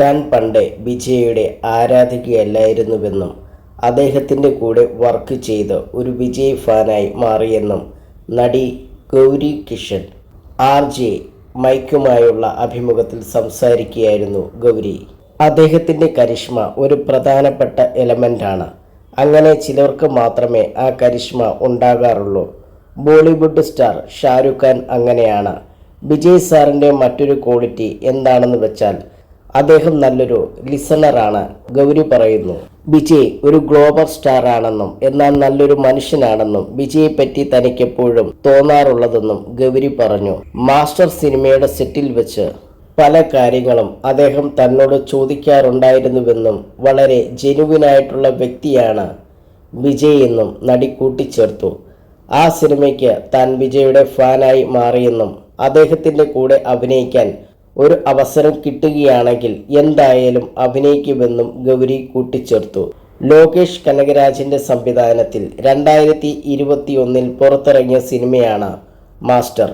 താൻ പണ്ട് വിജയയുടെ ആരാധികയല്ലായിരുന്നുവെന്നും അദ്ദേഹത്തിന്റെ കൂടെ വർക്ക് ചെയ്ത് ഒരു വിജയ് ഫാനായി മാറിയെന്നും നടി ഗൗരി കിഷൻ ആർ ജെ മൈക്കുമായുള്ള അഭിമുഖത്തിൽ സംസാരിക്കുകയായിരുന്നു ഗൗരി. അദ്ദേഹത്തിന്റെ കരിഷ്മ ഒരു പ്രധാനപ്പെട്ട എലമെന്റാണ്. അങ്ങനെ ചിലർക്ക് മാത്രമേ ആ കരിഷ്മ ഉണ്ടാകാറുള്ളൂ. ബോളിവുഡ് സ്റ്റാർ ഷാരൂഖ് ഖാൻ അങ്ങനെയാണ്. വിജയ് സാറിന്റെ മറ്റൊരു ക്വാളിറ്റി എന്താണെന്ന് വെച്ചാൽ അദ്ദേഹം നല്ലൊരു ലിസണറാണ് ഗൗരി പറയുന്നു വിജയ് ഒരു ഗ്ലോബൽ സ്റ്റാർ ആണെന്നും എന്നാൽ നല്ലൊരു മനുഷ്യനാണെന്നും വിജയെ പറ്റി തനിക്ക് എപ്പോഴും തോന്നാറുള്ളതെന്നും ഗൗരി പറഞ്ഞു. മാസ്റ്റർ സിനിമയുടെ സെറ്റിൽ വെച്ച് പല കാര്യങ്ങളും അദ്ദേഹം തന്നോട് ചോദിക്കാറുണ്ടായിരുന്നുവെന്നും വളരെ ജെനുവിനായിട്ടുള്ള വ്യക്തിയാണ് വിജയ് എന്നും നടി കൂട്ടിച്ചേർത്തു. ആ സിനിമയ്ക്ക് താൻ വിജയുടെ ഫാനായി മാറിയെന്നും അദ്ദേഹത്തിന്റെ കൂടെ അഭിനയിക്കാൻ ഒരു അവസരം കിട്ടുകയാണെങ്കിൽ എന്തായാലും അഭിനയിക്കുമെന്നും ഗൗരി കൂട്ടിച്ചേർത്തു. ലോകേഷ് കനകരാജിന്റെ സംവിധാനത്തിൽ രണ്ടായിരത്തി ഇരുപത്തിയൊന്നിൽ പുറത്തിറങ്ങിയ സിനിമയാണ് മാസ്റ്റർ.